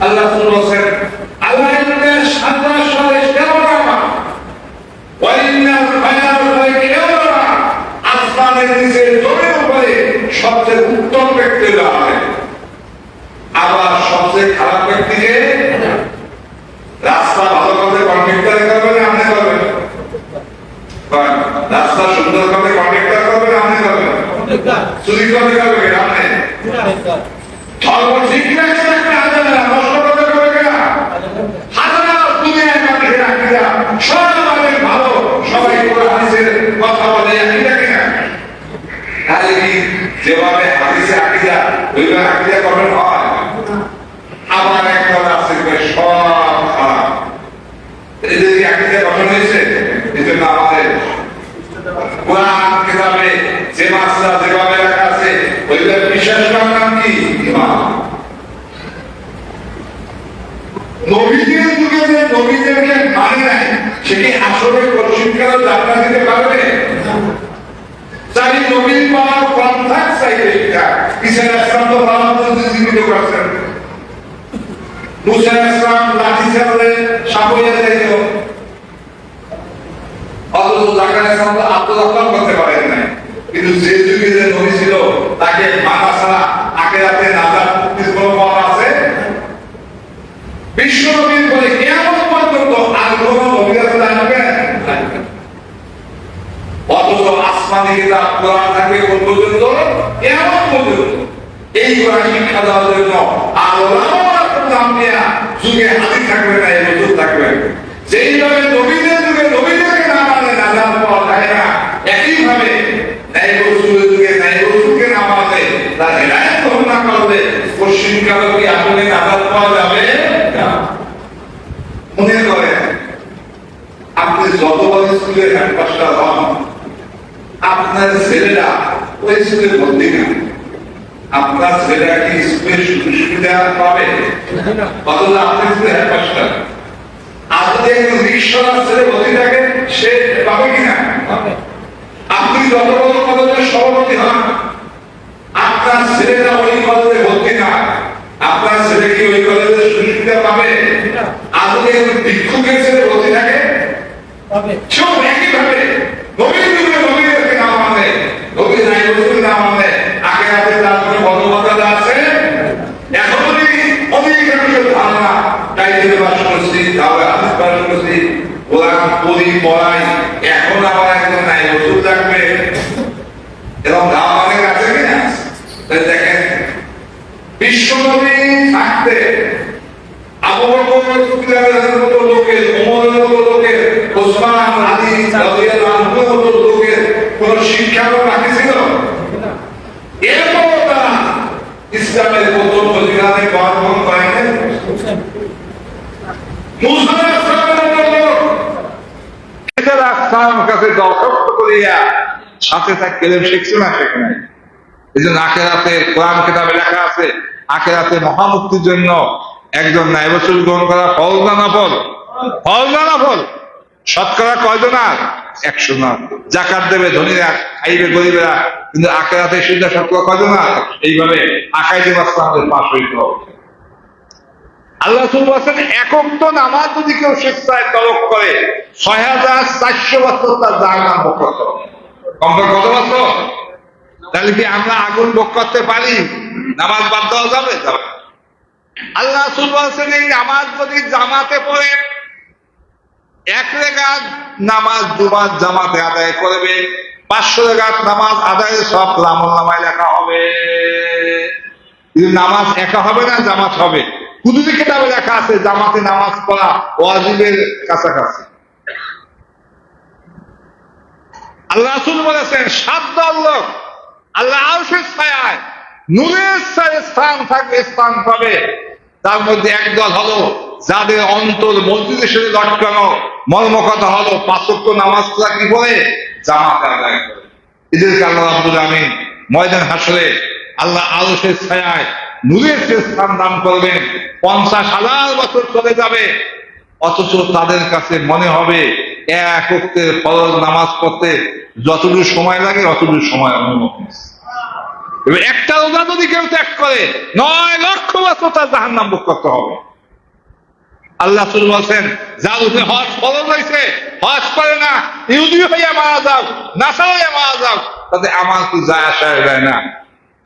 আল্লাহ রাসূল বলেন আল্লাহ ইন্না সাদরা সালে কেমন ওয়াইন্নাল বায়ার সালে কেমন আসমানের নিচে জমির উপরে সবচেয়ে উত্তম ব্যক্তি হলো আলেম আবার সবচেয়ে খারাপ ব্যক্তিকে রাস্তা ভালো করতে কন্ট্রাক্টর করবে না আপনি করবেন করেন। রাস্তা সুন্দর করতে কন্ট্রাক্টর করবে না আপনি করবেন চুরি করতে করবে কে আপনি ধর্ম ঠিক রাখছে একটা হাজার নষ্ট করতে করবে কেনা হাজার দুনিয়ায় মানুষের আকিদা সব আমাদের ভালো সবাই করে হাদিসের কথা বলে আকিদা কেনা তাহলে কি যেভাবে হাদিসে আকিদা ওইভাবে আকিদা করবেন হয় আবার একটা আছে যে সব খারাপ এদের কি আকিদা গঠন হয়েছে? এই জন্য আমাদের কোরআন, কিতাবে যে মাসলা যেভাবে লেখা আছে বিশ্বাস করার নাম কি? ইমান। নবীদের যুগে যে নবীদেরকে মানে নাই, সে কি আসলে শিক্ষা যাত্রা দিতে পারবে? চাই নবীন পাওয়ার কন্ট্রাক্ট চাইবে এটা ইসলাম তো পাওয়ার জীবিত করছেন। মুসা ইসলাম লাঠি চালালে সাপইয়া যাইত অথচ জাকার ইসলাম তো আত্মরক্ষা করতে পারেন নাই। কিন্তু যে যুগে যে নবী ছিল, তাকে মানা ছাড়া আখেরাতে নাজাত মুক্তির কোনো পথ আছে? বিশ্ব নবীর বলে কেমন পর্যন্ত আর কোন আছে অথচ আসমানি কিতাব, কোরআন থাকবে কোন পর্যন্ত? কেমন পর্যন্ত। এই কোরআন শিক্ষা দেওয়ার জন্য আর ওলামারা যুগে হাতি থাকবে না, এই নতুন থাকবে যেইভাবে নবীদের যুগে নবীদেরকে না মানে নাজাত পাওয়া যায় না একইভাবে ন্যায় রসুলের যুগে ন্যায় রসুলকে না মানে তার হেদায়ত গ্রহণ না করলে পশ্চিম কালে কি আসলে নাজাত পাওয়া যাবে না মনে করেন আপনি যতবার স্কুলে হেডমাস্টার হন আপনার ছেলেরা ওই স্কুলে ভর্তি না? আপনার ছেলেরা কি স্কুলে সুযোগ সুবিধা পাবে? অথচ আপনি স্কুলে হেডমাস্টার। যদি একজন রিক্সার ছেলে ভর্তি থাকে সে পাবে কিনা? আপনি যত বড় কলেজের সভাপতি হন আপনার ছেলেরা ওই কলেজে ভর্তি না? আপনার ছেলে কি ওই কলেজে সুযোগ সুবিধা পাবে? যদি একজন ভিক্ষুকের ছেলে ভর্তি থাকে? সব একইভাবে নবীর যুগে নবীদেরকে না মানে নবীর নাই রসুল না মানে আগে হাতে তার কোনো বদমর্যাদা আছে এখন যদি অধিকাংশের ধারণা টাইটেল বাস করছি তাহলে হাদিস বাস করছি কোরআন পড়ি পড়াই এখন আবার একজন নাই রসুল থাকবে এরকম দাম অনেক আছে কিনা তাই দেখেন বিশ্বনবী থাকতে আবু বকর সিদ্দিকের মতো লোকের ওমরের মতো লোকের ওসমান আলী রাদিয়াল্লাহু আনহুর মতো লোকের কোন শিক্ষা বাকি ছিল এরপর তারা ইসলামের প্রথম অধিকারে গ্রহণ করেন মুসা ইসলামের মতো লোক আসলামের কাছে দর্শক করিয়া সাথে থাকতে শিখছে না শেখে নাই এই জন্য আখেরাতে কোরআন কিতাবে লেখা আছে, আখেরাতে মহামুক্তির জন্য একজন নাইবসুল গ্রহণ করা ফল না ফল ফল না ফল শতকরা কয়জন আর? একশো না জাকাত দেবে, ধনীরা খাইবে, গরিবেরা, কিন্তু আখেরাতে সুবিধা শতকরা কয়জন আর? এইভাবে আকাইদে বাস্তা আমাদের পাশ হইতে হবে। আল্লাহ বলছেন, একক তো নামাজ যদি কেউ স্বেচ্ছায় তরক করে ছয় হাজার চারশো বছর তার জাহান নাম কত বছর? তাহলে কি আমরা আগুন ভোগ করতে পারি? নামাজ বাদ দেওয়া যাবে? যাবে। আল্লাহ বলছেন, এই নামাজ যদি জামাতে পড়ে, এক রেগাত নামাজ দুবার জামাতে আদায় করবে, পাঁচশো রেগাত নামাজ আদায় সব লামল নামায় লেখা হবে। নামাজ একা হবে না, জামাত হবে। কুদুরি কিতাবে লেখা আছে, জামাতে নামাজ পড়া, ওয়াজিবের কাছাকাছি। আল্লাহ রাসূল বলেছেন দল লোক। আল্লাহ আরশের ছায়ায় নূরের ছায়ে স্থান থাকবে স্থান পাবে। তার মধ্যে একদল হলো, যাদের অন্তর মসজিদের সাথে লটকানো, মর্মকথা হলো পাঁচক্য নামাজ পড়া কি করে জামাতে আদায় করে। এদেরকে আল্লাহ আব্দুল আমিন ময়দান হাসলে আল্লাহ আরশের ছায়ায় নূরের স্থান দান করবেন পঞ্চাশ হাজার বছর চলে যাবে। অথচ তাদের কাছে মনে হবে এক অক্তের ফরজ নামাজ পড়তে যতটুকু সময় লাগে, অতটুকু সময় অনুমতি। একটা রোজা যদি কেউ ত্যাগ করে, নয় লক্ষ বছর তার জাহান নাম করতে হবে। আল্লাহ বলছেন যার উপরে হজ ফরজ হয়েছে, হজ করে না। ইহুদি হইয়া মারা যাও নাসা হইয়া মারা যাও। তাতে আমার কি যায় আসা যায় না?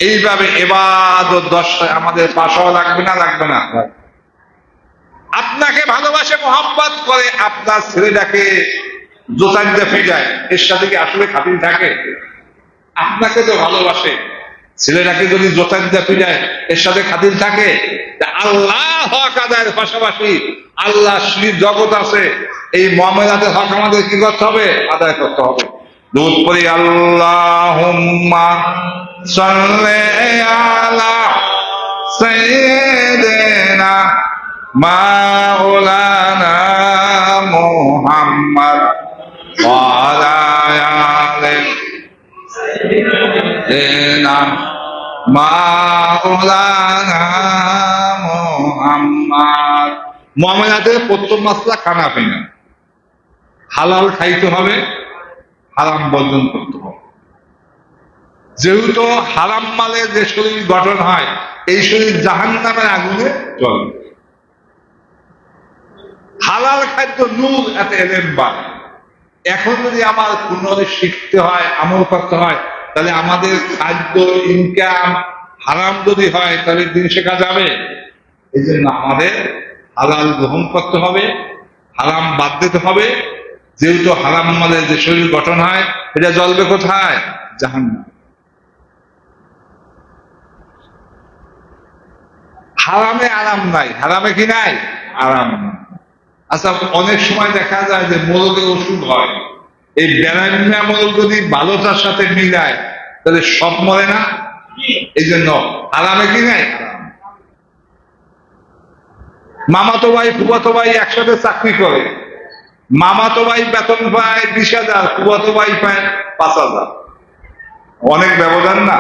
এইভাবে এবাদত দশটা আমাদের পাশাও লাগবে না লাগবে না? আপনাকে ভালোবাসে মোহাম্মত করে আপনার ছেলেটাকে জোতা দিতে ফেজায় এর সাথে কি আসলে খাতির থাকে? আপনাকে তো ভালোবাসে। ছেলেটাকে যদি জোতা দিতে ফিরায় এর সাথে খাতির থাকে? আল্লাহ হক আদায়ের পাশাপাশি আল্লাহ শ্রী জগৎ আছে। এই মহামেলাতে হক আমাদের কি করতে হবে? আদায় করতে হবে। দুধ পরি আল্লাহ আলা সৈয়দেনা মাওলানা মুহাম্মদ ওয়ালা আলিহি দেনা মাওলানা মুহাম্মদ মুআমালাতের প্রথম মাসলা খানা পিনা হালাল খাইতে হবে। হারাম বর্জন করতে হবে। যেহেতু হারাম মালে যে শরীর গঠন হয়, এই শরীর জাহান নামের আগুনে চলবে হালাল খাদ্য নূর এত এলেম বাড়ে এখন যদি আমার পুনরায় শিখতে হয়, আমল করতে হয়, তাহলে আমাদের খাদ্য ইনকাম হারাম যদি হয়, তাহলে দিন শেখা যাবে। এই জন্য আমাদের হালাল গ্রহণ করতে হবে, হারাম বাদ দিতে হবে। যেহেতু হারাম মালে যে শরীর গঠন হয়, এটা জ্বলবে কোথায়? জাহান হারামে আরাম নাই। হারামে কি নাই? আরাম আচ্ছা অনেক সময় দেখা যায় যে মোরগের ওষুধ হয়। এই ব্যারামিনা মোরগ যদি ভালোটার সাথে মিলায়, তাহলে সব মরে না? এই জন্য আরামে কি নাই? মামাতো ভাই ফুবাতো ভাই একসাথে চাকরি করে। মামাতো ভাই বেতন পায় বিশ হাজার ফুবাতো ভাই পায় পাঁচ হাজার। অনেক ব্যবধান না?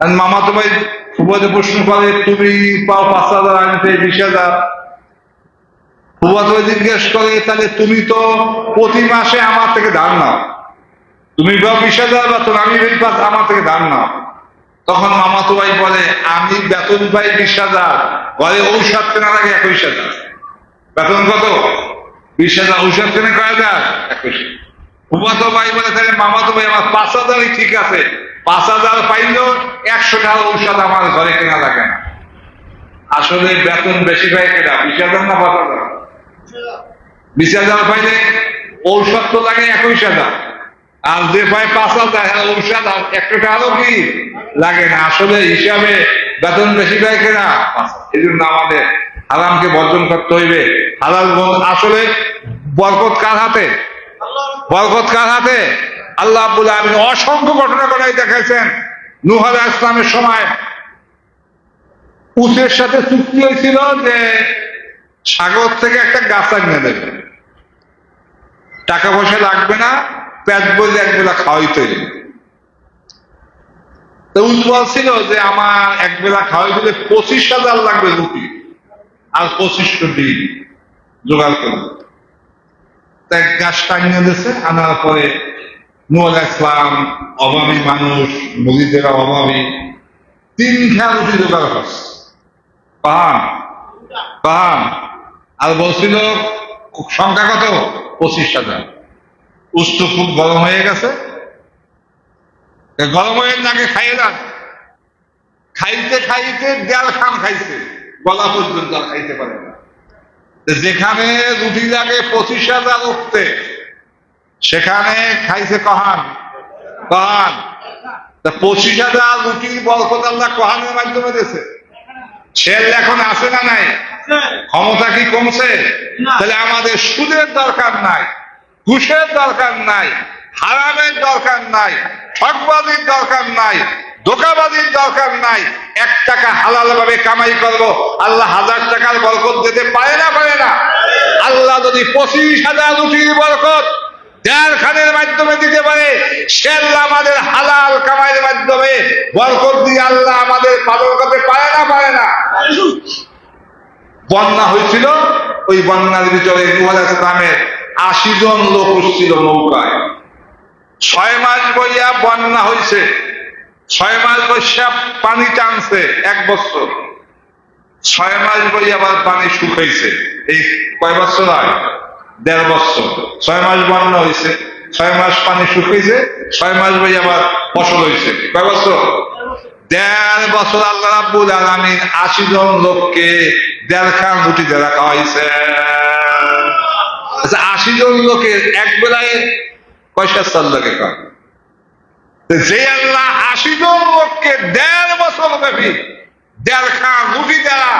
আর মামাতো ভাই ফুবাতে প্রশ্ন করে, তুমি পাও পাঁচ হাজার, আমি বিশ হাজার। ভাই জিজ্ঞেস করে, তাহলে তুমি তো প্রতি মাসে আমার থেকে ধার নাও। তুমি পাও বিশ হাজার বেতন, আমি পাঁচ, আমার থেকে ধার নাও। তখন মামাতো ভাই বলে, আমি বেতন পাই বিশ হাজার বলে ঔষধ কেনার আগে একুশ হাজার বেতন কত? বিশ হাজার ঔষধ কেনে কয় হাজার একুশ ফুফাতো ভাই বলে তাহলে মামাতো ভাই আমার পাঁচ হাজারই ঠিক আছে। পাঁচ হাজার পাইলেও একশো টাকা ঔষধ আমার ঘরে কেনা লাগে না। আসলে বেতন বেশি পাই কেনা বিশ হাজার না পাঁচ হাজার? বিশ হাজার পাইলে ঔষধ তো লাগে একুশ হাজার। আর যে পায় পাঁচ হাজার হ্যাঁ, ঔষধ আর একশো টাকাও কি লাগে না? আসলে হিসাবে বেতন বেশি পায় কেনা এই জন্য আমাদের হারামকে বর্জন করতে হইবে। হালাল আসলে বরকত কার হাতে? বরকত কার হাতে? আল্লাহ আব্বুল আলমিন অসংখ্য ঘটনা করাই দেখাইছেন। নুহ আলাহ ইসলামের সময় উটের সাথে চুক্তি হয়েছিল যে সাগর থেকে একটা গাছ এনে দেবে। টাকা পয়সা লাগবে না, পেট বললে একবেলা খাওয়াইতে হইবে। তো উট বলছিল যে আমার এক বেলা খাওয়াই দিলে পঁচিশ হাজার লাগবে রুটি। আর পঁচিশশো ডিম জোগাড় করবে। তাই গাছ টাঙিয়ে দিয়েছে, আনার পরে নুয়াল ইসলাম, অভাবী মানুষ মুদিদেরা অভাবী, তিন খেয়া রুটি জোগাড় করছে। আর বলছিল, সংখ্যা কত? পঁচিশ হাজার। উষ্ঠ খুব গরম হয়ে গেছে। গরম হয়ে নাকে খাইয়ে না খাইতে খাইতে দেড় খান খাইছে। গলা পর্যন্ত খাইতে পারে না। যেখানে রুটি লাগে পঁচিশ হাজার উঠতে সেখানে খাইছে কহান? কহান। তা পঁচিশ হাজার রুটির বরকত আল্লাহ কহানের মাধ্যমে দিয়েছে। ছেল এখন আছে না নাই? ক্ষমতা কি কমছে? তাহলে আমাদের সুদের দরকার নাই ঘুষের দরকার নাই হারামের দরকার নাই ঠকবাজির দরকার নাই ধোকাবাজির দরকার নাই। এক টাকা হালাল ভাবে কামাই করব, আল্লাহ হাজার টাকার বরকত দিতে পারে না পারে না। আল্লাহ যদি পঁচিশ হাজার রুটির বরকত খানের মাধ্যমে দিতে পারে সে আমাদের হালাল কামাইয়ের মাধ্যমে বরকত দিয়ে আল্লাহ আমাদের পালন করতে পারে না পারে না। বন্যা হয়েছিল, ওই বন্যার ভিতরে গ্রামের আশি জন লোক উঠছিল নৌকায়। ছয় মাস বইয়া বন্যা হয়েছে। ছয় মাস বৈশা পানি টানছে, এক বছর। ছয় মাস বই আবার পানি শুকাইছে। এই কয় বছর হয়? দেড় বছর। ছয় মাস বন্যা হয়েছে ছয় মাস পানি শুকাইছে, ছয় মাস বই আবার ফসল হয়েছে কয় বছর? দেড় বছর আল্লাহ রাব্বুল আলামিন আশি জন লোককে দেড় খান রুটি দেড়া খাওয়াইছে। আচ্ছা আশি জন লোকের এক বেলায় পয়সা চাল লাগে কয় যে আল্লাহ আশি জন লোককে দেড় বছর ব্যাপী দেড় খান রুটি দেওয়া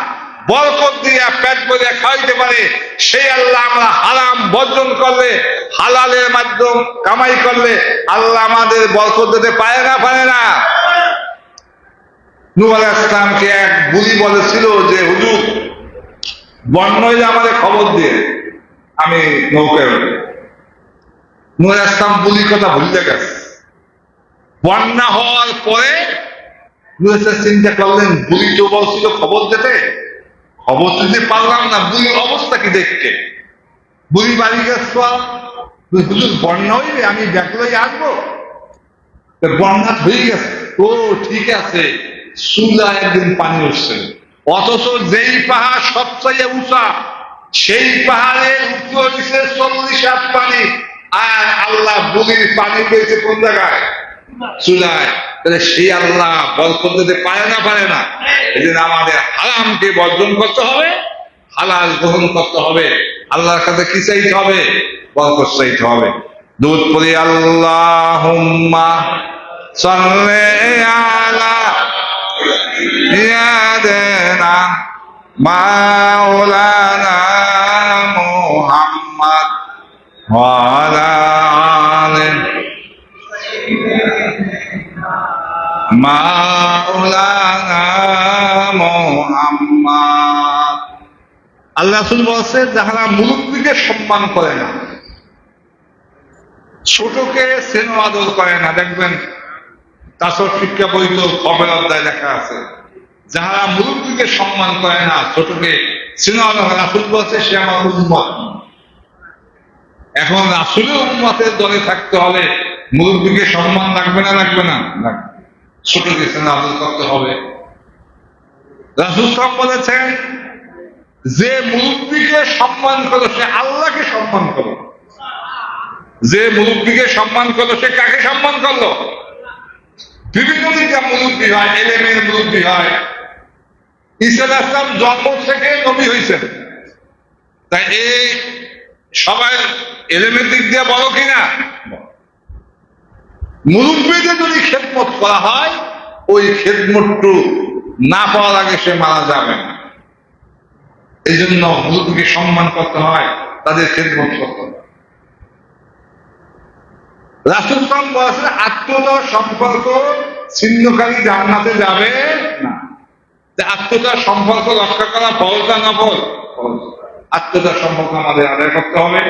বরকত দিয়া পেট ভরে খাওয়াইতে পারে, সেই আল্লাহ আমরা হারাম বর্জন করলে, হালালের মাধ্যম কামাই করলে আল্লাহ আমাদের বরকত দিতে পারে না পারে না। আলাইহিস ইসলামকে এক বুড়ি বলেছিল যে, হুজুর বন্যা হইলে আমাদের খবর দিয়ে আমি নৌকায় আলাইহিস ইসলাম বুড়ির কথা ভুলতে গেছে। বন্যা হওয়ার পরে চিন্তা করলেন বুড়ি তো বলছিল খবর দিতে? খবর দিতে পারলাম না, বুড়ির অবস্থা কি দেখতে? বুড়ি বাড়ি গেছ হুজুর, বন্যা হইবে আমি ব্যাকুলাই আসব? বন্যা হয়ে গেছে। ও, ঠিক আছে। সুলা একদিন পানি উঠছে। অথচ যেই পাহাড় সবচেয়ে উঁচা, সেই পাহাড়ে উঁচু হয়েছে চল্লিশ হাত পানি, আর আল্লাহ বুলির পানি পেয়েছে কোন জায়গায়? চুলায়। তাহলে সেই আল্লাহ বরকত দিতে পারে না পারে না? এই জন্য আমাদের হারামকে বর্জন করতে হবে, হালাল গ্রহণ করতে হবে। আল্লাহর কাছে কি চাইতে হবে? বরকত চাইতে হবে। দুধ পরি আল্লাহ সাল্লে আলা মাওলানা মুহাম্মদ ওয়া আল্লাহ রাসূল বলছে যাহারা মুরব্বীকে সম্মান করে না, ছোটকে স্নেহ আদর করে না, দেখবেন তাসর শিক্ষা বই তো খবর অধ্যায় লেখা আছে। যাহারা মুরব্বীকে সম্মান করে না, ছোটকে স্নেহ আদর রাসূল বলছে, সে আমার উম্মত। এখন রাসূলের উম্মতের দলে থাকতে হলে মুরব্বীকে সম্মান রাখবে না রাখবে না? রাখবে। ছোটকে স্নেহ আদর করতে হবে। রাসূল বলেছেন, যে মুরব্বীকে সম্মান করো, সে আল্লাহকে সম্মান করো। যে মুরব্বীকে সম্মান করল সে কাকে সম্মান করল? বিভিন্ন দিকে মুরব্বী হয়, এলেমের মুরব্বী হয়। ইসলাম আসলাম জন্ম থেকে নবী হয়েছেন তাই এই সবাই এলেমের দিক দিয়ে বলো কিনা? মুরব্বীদের যদি খেদমত করা হয়, ওই খেদমতটু না পাওয়ার আগে সে মারা যাবে না। এই জন্য মুরব্বীকে সম্মান করতে হয়, তাদের খেদমত করতে হয়। রাসুল সাম বলেছেন আত্মীয়তার সম্পর্ক ছিন্নকারী জান্নাতে যাবে না। যে আত্মীয়তার সম্পর্ক রক্ষা করা ফলটা না ফল আত্মীয়তার সম্পর্ক আমাদের আদায় করতে হবে।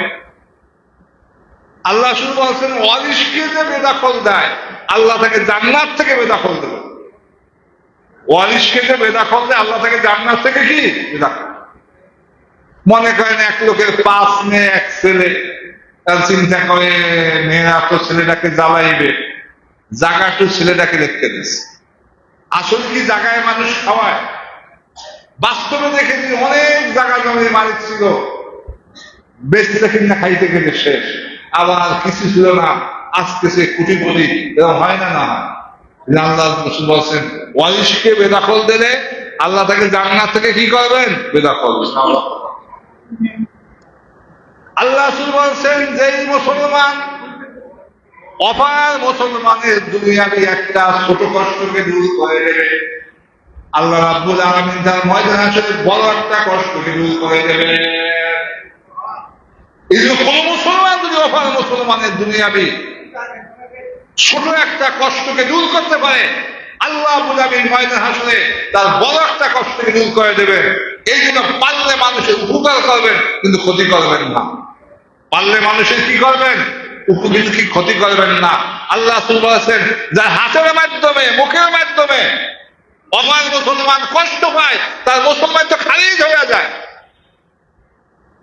আল্লাহ শুধু বলছেন ওয়ারিশকে যে বেদাখল দেয়, আল্লাহ তাকে জান্নাত থেকে বেদাখল দেবে। ওয়ারিশকে যে বেদাখল দেয়, আল্লাহ তাকে জান্নাত থেকে কি? বেদাখল মনে করেন এক লোকের পাঁচ মেয়ে, এক ছেলে, তার চিন্তা করে, মেয়েরা তো ছেলেটাকে জ্বালাইবে জায়গা একটু ছেলেটাকে দেখতে দিচ্ছে আসলে কি জায়গায় মানুষ খাওয়ায়? বাস্তবে দেখেছি অনেক জায়গা জমি মালিক ছিল বেশি দেখেন না, খাইতে খেতে শেষ। আবার কিছু ছিল না আজকে সে কোটি কোটি এরকম হয় না না আল্লাহ রসুল বলছেন, ওয়ারিশকে বেদাখল দিলে আল্লাহ তাকে থেকে কি করবেন? বেদাখল আল্লাহ রাসূল বলছেন, যেই মুসলমান, অপার মুসলমানের দুনিয়াতে একটা ছোট কষ্টকে দূর করে দেবে। আল্লাহ রাব্বুল আলামিন তার ময়দান আসলে বড় একটা কষ্টকে দূর করে দেবে। এই কোন মুসলমান অপার মুসলমানের দুনিয়াবি। ছোট একটা কষ্টকে দূর করতে পারে, আল্লাহ রাব্বুল ময়দান হাসরে তার বড় একটা কষ্টকে দূর করে দেবেন এই জন্য পারলে মানুষের উপকার করবেন, কিন্তু ক্ষতি করবেন না। পারলে মানুষের কি করবেন? উপকৃত কি ক্ষতি করবেন না। আল্লাহ বলেছেন, যার হাতের মাধ্যমে, মুখের মাধ্যমে অমান মুসলমান কষ্ট পায়, তার মুসলমান তো খারিজ হয়ে যায়।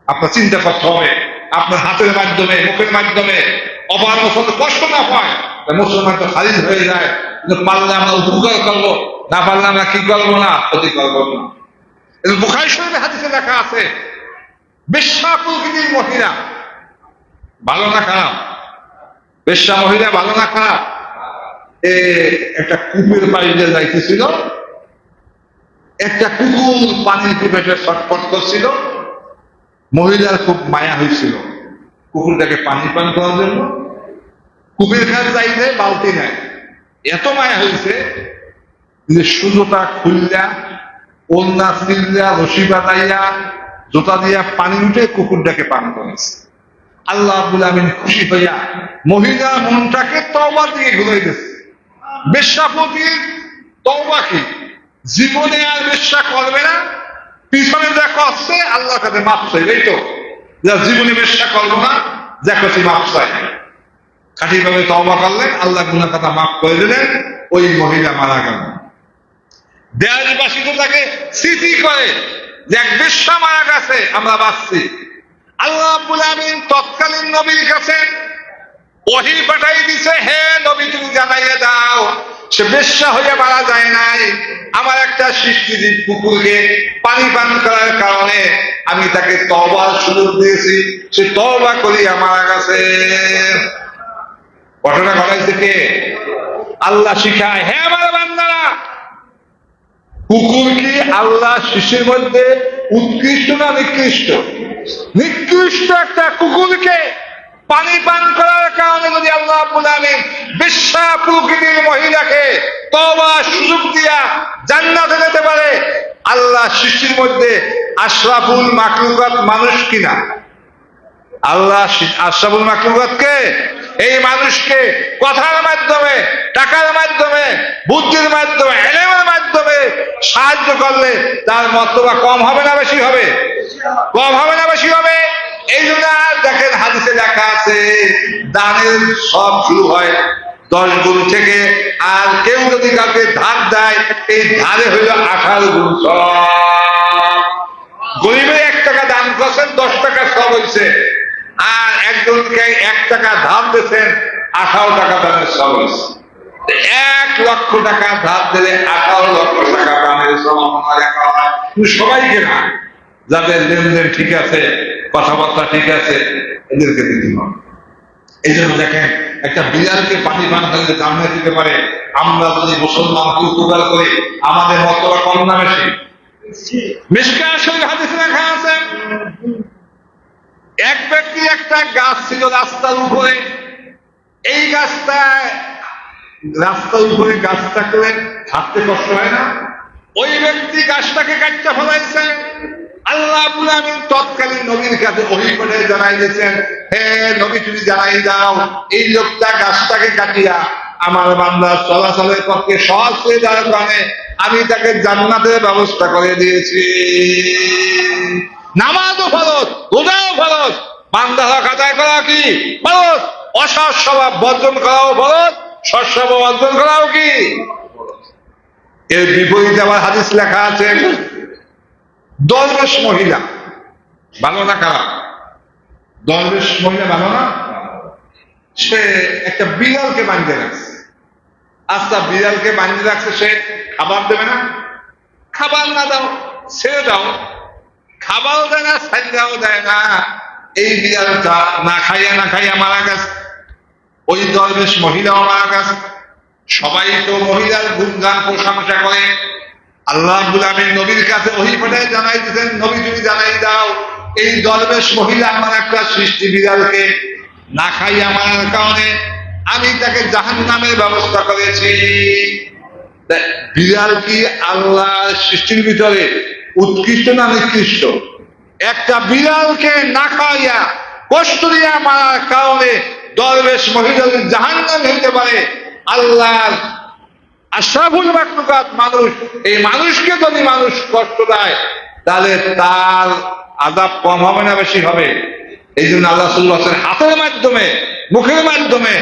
আপনার চিন্তা করতে হবে আপনার হাতের মাধ্যমে, মুখের মাধ্যমে অপার মুসলমান কষ্ট না পায়। মুসলমান তো খারিজ হয়ে যায়। কিন্তু পারলে আমরা উপকার করব, না পারলে আমরা কি করব না? ক্ষতি করব না। বুখারি শরীফে হাদিসে লেখা আছে বেশ্যা প্রকৃতির মহিলা। ভালো না খারাপ? বেশ্যা মহিলা ভালো না খারাপ? এ, একটা কূপের বাড়িতে যাইতেছিল। একটা কুকুর পানির পিপেটে ছটফট করছিল। মহিলার খুব মায়া হয়েছিল। কুকুরটাকে পানি পান করার জন্য। কূপের কাছে যাইতে বালতি নেয় এত মায়া হয়েছে যে সুজোটা খুললা ওন্না সিল্লা, রশি বাঁধাইয়া, জোতা দিয়া পানি উঠে কুকুরটাকে পান করেছে। আল্লাহ আব্দুল আমিন খুশি হইয়া মহিলা মনটাকে তবা দিয়ে ঘুরে গেছে বেশ্যাপতির তবা কি? জীবনে আর বেশ্যা করবে না। পিছনে যা করছে আল্লাহ কাছে মাপ চাই এই তো? যা জীবনে বেশ্যা করব না যা কাছে মাপ চাই খাঁটি ভাবে তবা করলেন আল্লাহ গুনা কথা মাফ করে দিলেন, ওই মহিলা মারা গেল। দেয়ালিবাসী তো তাকে স্মৃতি করে যে এক বেশ্যা মারা গেছে, আমরা বাঁচছি। আল্লাহ আব্বুল আমিন তৎকালীন নবীর কাছে ওহি পাঠাই দিছে, হে নবী, তুমি জানাইয়ে দাও। সে বেশ্যা হয়ে মারা যায় নাই। আমার একটা সৃষ্টিজীব কুকুরকে পানি পান করার কারণে আমি তাকে তবার সুযোগ দিয়েছি। সে তবা করিয়া মারা গেছে। ঘটনা ঘটাইছে কে? আল্লাহ শিখায় হ্যাঁ আমার বান্দারা, কুকুর কি আল্লাহ শিশুর মধ্যে উৎকৃষ্ট না নিকৃষ্ট? নিকৃষ্ট একটা কুকুরকে পানি পান করার কারণে যদি আল্লাহ বলে বিশ্বা প্রকৃতির মহিলাকে তবা সুযোগ দিয়া জান্নাতে যেতে পারে, আল্লাহ সৃষ্টির মধ্যে আশরাফুল মাকলুকাত মানুষ কিনা? আল্লাহ আশরাফুল মাকলুকাতকে এই মানুষকে কথার মাধ্যমে, টাকার মাধ্যমে, বুদ্ধির মাধ্যমে, এলেমের মাধ্যমে সাহায্য করলে তার মর্তবা কম হবে না বেশি হবে? কম হবে না বেশি হবে? এই জন্য দেখেন হাদিসে লেখা আছে, দানের সব শুরু হয় দশ গুণ থেকে, আর কেউ যদি কাউকে ধার দেয়, এই ধারে হইল আঠারো গুণ সব। গরিবে এক টাকা দান করছেন, দশ টাকা সব হয়েছে আর একজনকে এক টাকা ধার দিয়েছেন, আঠারো টাকা দানের সব হয়েছে এক লক্ষ টাকা ধার দিলে আঠারো লক্ষ টাকা দানের সব লেখা হয়। সবাইকে না। যাদের লেনদেন ঠিক আছে, কথাবার্তা ঠিক আছে, এদেরকে দিতে হবে। এই জন্য দেখেন, একটা বিড়ালকে পানি পান করলে জানতে দিতে পারে। আমরা যদি মুসলমানকে উপকার করি, আমাদের মতবা কম না বেশি? এক ব্যক্তি একটা গাছ ছিল রাস্তার উপরে। এই গাছটা রাস্তার উপরে গাছ থাকলে হাঁটতে কষ্ট হয় না? ওই ব্যক্তি গাছটাকে কাটতে ফলাইছে। আল্লাহ আমিন তৎকালীন নবীর কাছে জানাই দিয়েছেন, হে নবী, তুমি জানাই দাও, এই লোকটা গাছটাকে কাটিয়া আমার চলাচলের পক্ষে সহজ হয়ে যাওয়ার কারণে আমি তাকে জান্নাতের ব্যবস্থা করে দিয়েছি। নামাজও ফরজ, রোজাও ফরজ, বান্দা হক আদায় করা কি ফরজ, অসৎ স্বভাব বর্জন করাও ফরজ, সৎ স্বভাব অর্জন করাও কি? এর বিপরীতে আবার হাদিস লেখা আছে দরবেশ মহিলা। ভালো না খারাপ? দরবেশ মহিলা ভালো না? সে একটা বিড়ালকে বাঁধিয়ে রাখছে। আস্তা বিড়ালকে বাঁধিয়ে রাখছে, সে খাবার দেবে না? খাবার না দাও, ছেড়ে দাও। খাবারও দেয় না সাইডাও দেয় না। এই বিড়ালটা না খাইয়া না খাইয়া মারা গেছে। ওই দরবেশ মহিলাও মারা গেছে। সবাই তো মহিলার গুণগান প্রশংসা করে। আল্লাহ আমিন নবীর কাছে ওহি পাঠায় জানাই দিতেন নবী তুমি জানাই দাও, এই দরবেশ মহিলা আমার একটা সৃষ্টি বিড়ালকে না খাইয়া মারার কারণে আমি তাকে জাহান নামের ব্যবস্থা করেছি। বিড়াল কি আল্লাহ সৃষ্টির ভিতরে উৎকৃষ্ট না নিকৃষ্ট? একটা বিড়ালকে না খাইয়া কষ্ট দিয়া মারার কারণে দরবেশ মহিলাদের জাহান নাম হইতে পারে, আল্লাহর আশরাফুল মাকলুকাত মানুষ, এই মানুষকে যদি মানুষ কষ্ট দেয়, তাহলে তার আদাব কম হবে না বেশি হবে? এই জন্য আল্লাহ হাতের মাধ্যমে, মুখের মাধ্যমে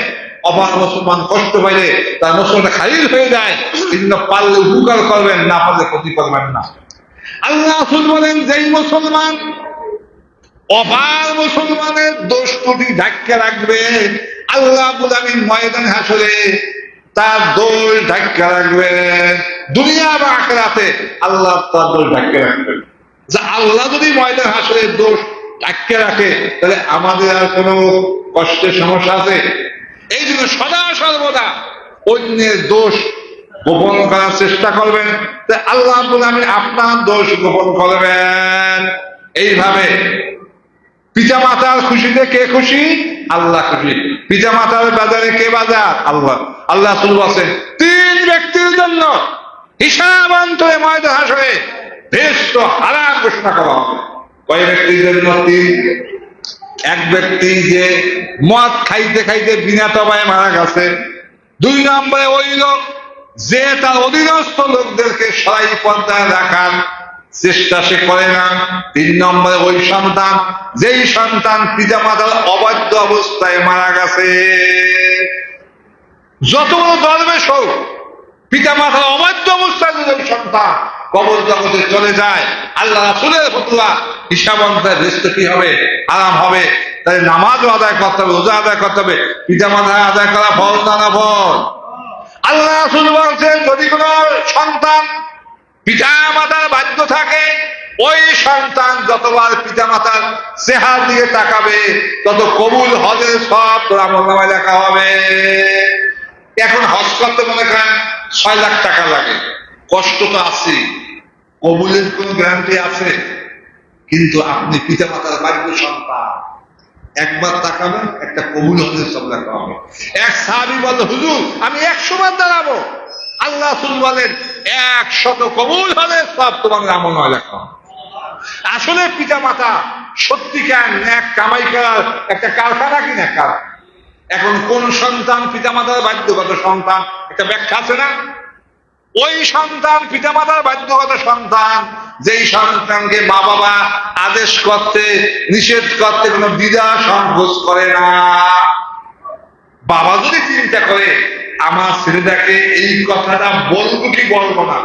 অপার মুসলমান কষ্ট পাইলে তার মুসলমান খারিজ হয়ে যায়। এই জন্য পারলে উপকার করবেন না পারলে ক্ষতি করবেন না। আল্লাহ বলেন, যেই মুসলমান অপার মুসলমানের দোষ ত্রুটি ঢাক্কে রাখবে, আল্লাহ আব্বুল আমিন ময়দান হাসরে তার দোল ঢাক্কা রাখবেন দুনিয়া বা আখেরাতে আল্লাহ তার দোল ঢাক্কা রাখবেন যে আল্লাহ যদি ময়দান হাসরের দোষ ঢাক্কা রাখে, তাহলে আমাদের আর কোনো কষ্টের সমস্যা আছে? এই জন্য সদা সর্বদা অন্যের দোষ গোপন করার চেষ্টা করবেন। আল্লাহ আমি আপনার দোষ গোপন করবেন। এইভাবে পিতা মাতার খুশিতে কে খুশি? আল্লাহ খুশি। পিতা মাতার বাজারে, কে বাজার? আল্লাহ আল্লাহ শুরু আছেন তিন ব্যক্তির জন্য হিসাব অন্তরে ময়দান হাসরে বেশ তো হারাম ঘোষণা করা হবে। কয় ব্যক্তির জন্য? তিন। এক ব্যক্তি যে মদ খাইতে খাইতে বিনা তবায় মারা গেছে, দুই নম্বরে ওই লোক যে তার অধীনস্থ লোকদেরকে সরাই পর্দায় রাখার চেষ্টা সে করে না। তিন নম্বরে ওই সন্তান, যেই সন্তান পিতা মাতার অবাধ্য অবস্থায় মারা গেছে। যত বড় দরবেশ হোক পিতা মাতার অবাধ্য অবস্থায় যদি সন্তান কবর জগতে চলে যায়, আল্লাহ রাসুলের ফতুয়া, হিসাব অন্তায় বেসতে কি হবে আরাম হবে। তাই নামাজও আদায় করতে হবে, রোজা আদায় করতে হবে, পিতা মাতা আদায় করা ফল না ফল আল্লাহ রাসুল বলছেন, যদি কোনো সন্তান পিতা মাতার বাধ্য থাকে, ওই সন্তান যতবার পিতা মাতার চেহার দিকে তাকাবে, তত কবুল হজের সব তোর লেখা হবে। এখন হজ করতে মনে করেন ছয় লাখ টাকা লাগে, কষ্ট তো আছে কবুলের কোন গ্যারান্টি আছে? কিন্তু আপনি পিতা মাতার বাধ্য সন্তান, একবার তাকাবেন, একটা কবুল হজের সব লেখা হবে। এক সাহাবি বলল হুজুর, আমি একশো বার দাঁড়াবো। আল্লাহ বলেন একশত কবুল হলে সব তোমার আমল নয় লেখা। আসলে পিতা মাতা সত্যি সত্যিকার ন্যাক কামাই করার একটা কারখানা কি না এখন কোন সন্তান পিতা মাতার বাধ্যগত সন্তান? একটা ব্যাখ্যা আছে না? ওই সন্তান পিতা মাতার বাধ্যগত সন্তান, যেই সন্তানকে মা বাবা আদেশ করতে, নিষেধ করতে কোনো দ্বিধা সংকোচ করে না। বাবা যদি চিন্তা করে আমার ছেলেটাকে এই কথাটা বলব কি বলব না?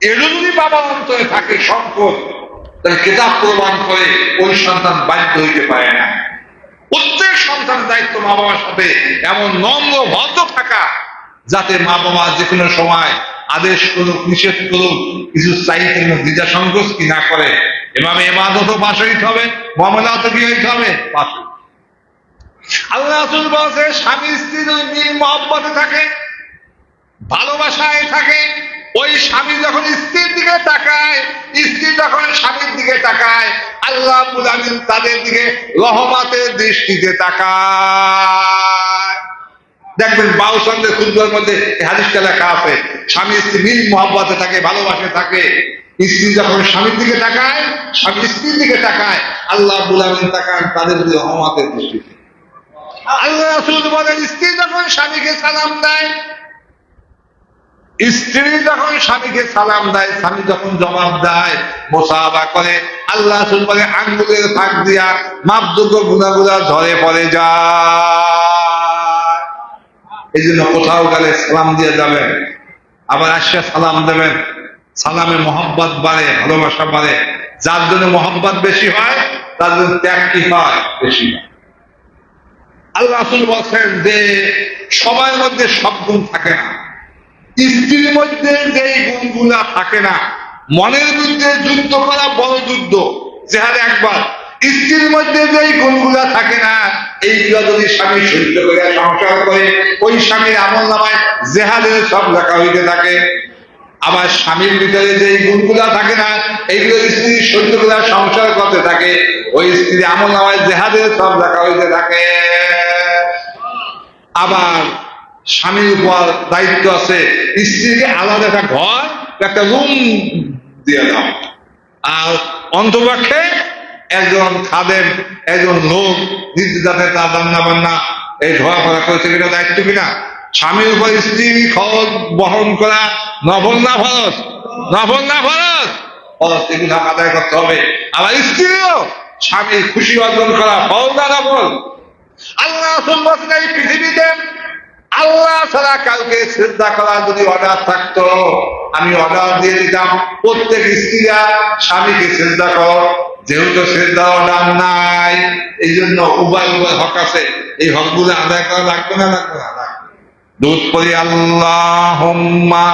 এরও যদি বাবা অন্তরে থাকে সংকট তাহলে কেতাব প্রমাণ করে ওই সন্তান বাধ্য হইতে পারে না। প্রত্যেক সন্তানের দায়িত্ব মা বাবার সাথে, এমন নম্র, ভদ্র থাকা, যাতে মা বাবা যে কোনো সময় আদেশ করুক, নিষেধ করুক, কিছু চাইতে দ্বিধা সংকোচ কি না করে। এভাবে এমাদতও পাশ হইতে হবে মামলাও তো কি হইতে হবে? পাশ হইতে। আল্লাহ রাসূল বলছে, স্বামী স্ত্রী যদি মিল মহব্বতে থাকে, ভালোবাসায় থাকে, ওই স্বামী যখন স্ত্রীর দিকে তাকায়, স্ত্রী যখন স্বামীর দিকে তাকায়, আল্লাহ আমিন তাদের দিকে রহমাতের দৃষ্টিতে তাকায়। দেখবেন বাউসন্দের খুদ্র মধ্যে হাদিসটা লেখা আছে, স্বামী স্ত্রী মিল মহব্বতে থাকে, ভালোবাসে থাকে। স্ত্রী যখন স্বামীর দিকে তাকায়, স্বামী স্ত্রীর দিকে তাকায়, আল্লাহ আমিন তাকান তাদের দিকে রহমাতের দৃষ্টিতে। আল্লাহ স্ত্রী যখন স্বামীকে সালাম দেয়, স্ত্রী যখন স্বামীকে সালাম দেয়, স্বামী যখন জবাব দেয় করে, আল্লাহ বলে, আঙ্গুলের ফাঁক দিয়া মাপযোগ্য গুণাগুলা ঝরে পড়ে যায়। এই জন্য কোথাও গেলে সালাম দিয়ে যাবেন, আবার আসে সালাম দেবেন। সালামে মোহাম্মত বাড়ে, ভালোবাসা বাড়ে। যার জন্য মোহাম্মত বেশি হয়, তার জন্য ত্যাগ কি হয়? বেশি হয়। আল্লাহ বলছেন যে সবার মধ্যে সব গুণ থাকে না। স্ত্রীর মধ্যে যে গুণগুলা থাকে না, মনের মধ্যে যুদ্ধ করা বড় যুদ্ধ। যেহারে একবার স্ত্রীর মধ্যে যে গুণগুলা থাকে না, এইগুলা যদি স্বামী সহ্য করে, সংসার করে, ওই স্বামীর আমল নামায় জেহাদের সব লেখা হইতে থাকে। আবার স্বামীর ভিতরে যে গুণগুলা থাকে না, এইগুলো স্ত্রী সহ্য করে, সংসার করতে থাকে, ওই স্ত্রী আমল নামায় জেহাদের সব লেখা হইতে থাকে। আবার স্বামীর উপর দায়িত্ব আছে, স্ত্রীকে আলাদা একটা ঘর, একটা রুম দিয়ে দাও। আর অন্তপক্ষে একজন খাদেম, একজন লোক নির্দিদাতে তার রান্না বান্না এই ধোয়া করা করেছে এটা দায়িত্ব কিনা? স্বামীর উপর স্ত্রী খরচ বহন করা নফল না ফরস নফল না ফরস এগুলো আদায় করতে হবে। আবার স্ত্রীও স্বামীর খুশি অর্জন করা ফল না নফল? আল্লাহ এই পৃথিবীতে, আল্লাহ ছাড়া কাউকে শ্রদ্ধা করার যদি অর্ডার থাকতো, আমি অর্ডার দিয়ে দিতাম, প্রত্যেক স্ত্রীরা স্বামীকে শ্রদ্ধা কর, যেহেতু শ্রদ্ধা অর্ডার নাই এই জন্য উভয় উভয় হক আছে। এই হকগুলো আদায় করা লাগবে না লাগবে না, লাগবে দুধ পড়ি আল্লাহুম্মা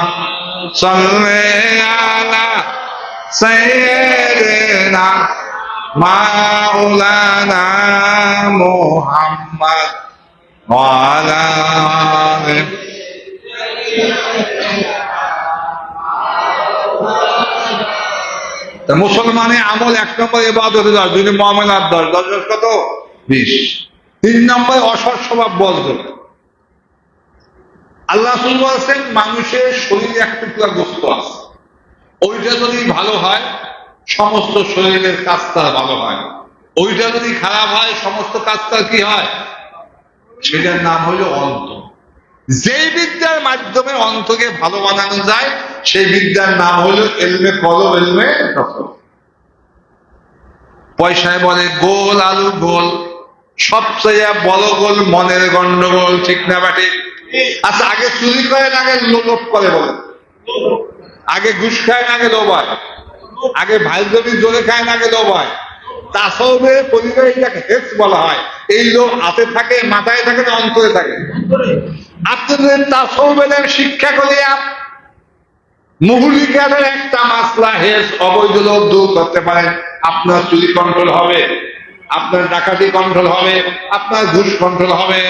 সাল্লি আলা সাইয়্যিদিনা মাওলানা মুহাম্মদ মুসলমানের আমল এক নম্বর এবাদত দশ যদি মহামেনার দশ দশ দশ কত? বিশ। তিন নম্বর অসৎ স্বভাব বজ্র আল্লাহ বলছেন, মানুষের শরীরে এক টুকরা গোস্ত আছে। ওইটা যদি ভালো হয় সমস্ত শরীরের কাজটা ভালো হয়। ওইটা যদি খারাপ হয়, সমস্ত কাজটা কি হয়? সেটার নাম হলো অন্ত। যেই বিদ্যার মাধ্যমে অন্তকে ভালো বানানো যায়, সেই বিদ্যার নাম হলো এলমে কলম, এলমে পয়সায় বলে গোল আলু গোল, সবচেয়ে বড় গোল মনের গন্ডগোল, ঠিক না বাটে আচ্ছা আগে চুরি করে না আগে লোভ করে বলে আগে ঘুষ খায় আগে লোভ হয়? আগে ভাই যদি জোরে খায়, না হয় তাসবে পরিবারে এটাকে বলা হয়। এই হাতে থাকে, মাথায় থাকে না অন্তরে থাকে। আপনাদের শিক্ষা করে মুহুলিকারের একটা মাসলা হেস অবৈধ দূর করতে পারেন। আপনার চুরি কন্ট্রোল হবে, আপনার ডাকাতি কন্ট্রোল হবে, আপনার ঘুষ কন্ট্রোল হবে।